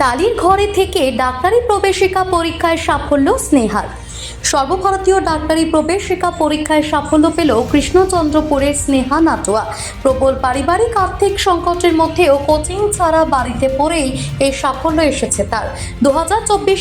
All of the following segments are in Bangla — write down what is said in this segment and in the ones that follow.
টালির ঘরে থেকে ডাক্তারি প্রবেশিকা পরীক্ষায় সাফল্য স্নেহার। সর্বভারতীয় ডাক্তারি প্রবেশিকা পরীক্ষায় সাফল্য পেল কৃষ্ণচন্দ্রপুরের স্নেহা নাটোয়া। প্রবল পারিবারিক আর্থিক সংকটের মধ্যেও কোচিং ছাড়া বাড়িতে পড়েই এই সাফল্য এসেছে তার। দু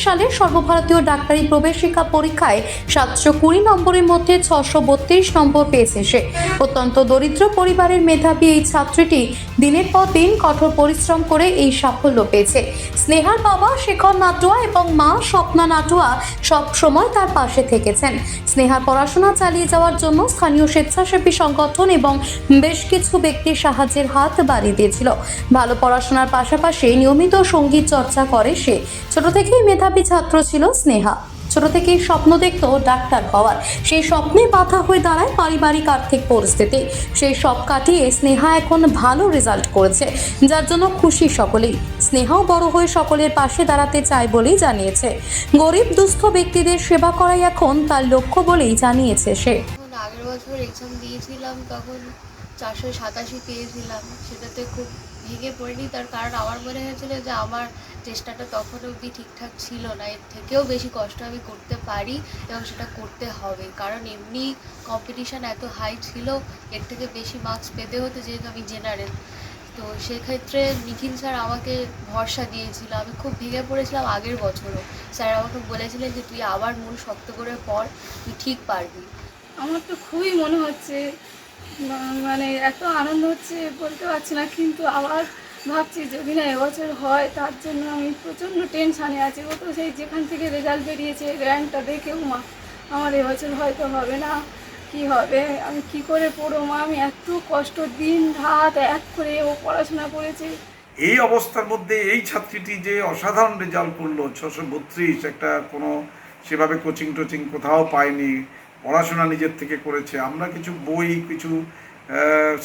সালে সর্বভারতীয় ডাক্তারি প্রবেশিকা পরীক্ষায় সাতশো কুড়ি নম্বরের মধ্যে ছশো বত্রিশ নম্বর পেয়েছে সে। অত্যন্ত দরিদ্র পরিবারের মেধাবী এই ছাত্রীটি দিনের পর দিন কঠোর পরিশ্রম করে এই সাফল্য পেয়েছে। স্নেহার বাবা শেখর নাটোয়া এবং মা স্বপ্না নাটোয়া সব সময় তার পাশে থেকেছেন। স্নেহার পড়াশোনা চালিয়ে যাওয়ার জন্য স্থানীয় স্বেচ্ছাসেবী সংগঠন এবং বেশ কিছু ব্যক্তির সাহায্যের হাত বাড়িয়ে দিয়েছিল। ভালো পড়াশোনার পাশাপাশি নিয়মিত সংগীত চর্চা করে সে। ছোট থেকেই মেধাবী ছাত্র ছিল স্নেহা। ছোট থেকেই স্বপ্ন দেখত ডাক্তার হওয়ার। সেই স্বপ্নে বাধা হয়ে দাঁড়ায় পারিবারিক আর্থিক পরিস্থিতি। সেই সব কাটিয়ে স্নেহা এখন ভালো রেজাল্ট করেছে, যার জন্য খুশি সকলেই। স্নেহাও বড় হয়ে সকলের পাশে দাঁড়াতে চায় বলেই জানিয়েছে। গরিব, দুস্থ ব্যক্তিদের সেবা করাই এখন তার লক্ষ্য বলেই জানিয়েছে সে। আগের বছর এক্সাম দিয়েছিলাম, তখন চারশো সাতাশি পেয়েছিলাম। সেটাতে খুব ভেঙে পড়িনি। তার কারণ আমার মনে হয়েছিল যে, আমার চেষ্টাটা তখন অবধি ঠিকঠাক ছিল না। এর থেকেও বেশি কষ্ট আমি করতে পারি এবং সেটা করতে হবে। কারণ এমনি কম্পিটিশান এত হাই ছিল, এর থেকে বেশি মার্কস পেতে হতো যেহেতু আমি জেনারেল তো সেক্ষেত্রে নিখিল স্যার আমাকে ভরসা দিয়েছিল। আমি খুব ভেঙে পড়েছিলাম আগের বছরও। স্যার আমাকে বলেছিলেন যে, তুই আবার মন শক্ত করে পড়, তুই ঠিক পারবি। আমার তো খুবই মনে হচ্ছে মানে এত আনন্দ হচ্ছে বলতে পারছি না, কিন্তু আবার ভাবছি যদি না এবছর হয়, তার জন্য আমি প্রচণ্ড টেনশানে আছি। ও তো সেই যেখান থেকে রেজাল্ট বেরিয়েছে র্যাঙ্কটা দেখেও মা, আমার এবছর হয়তো হবে না। কি হবে? আমি কি করে পড়ো মা? আমি এত কষ্ট, দিন রাত এক করে ও পড়াশোনা করেছে। এই অবস্থার মধ্যে এই ছাত্রীটি যে অসাধারণ রেজাল্ট করল, ছশো বত্রিশ, একটা কোনো সেভাবে কোচিং টোচিং কোথাও পায়নি, পড়াশোনা নিজের থেকে করেছে। আমরা কিছু বই, কিছু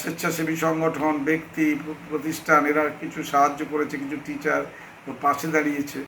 স্বেচ্ছাসেবী সংগঠন, ব্যক্তি, প্রতিষ্ঠান, এরা কিছু সাহায্য করেছে, কিছু টিচার পাশে দাঁড়িয়েছে।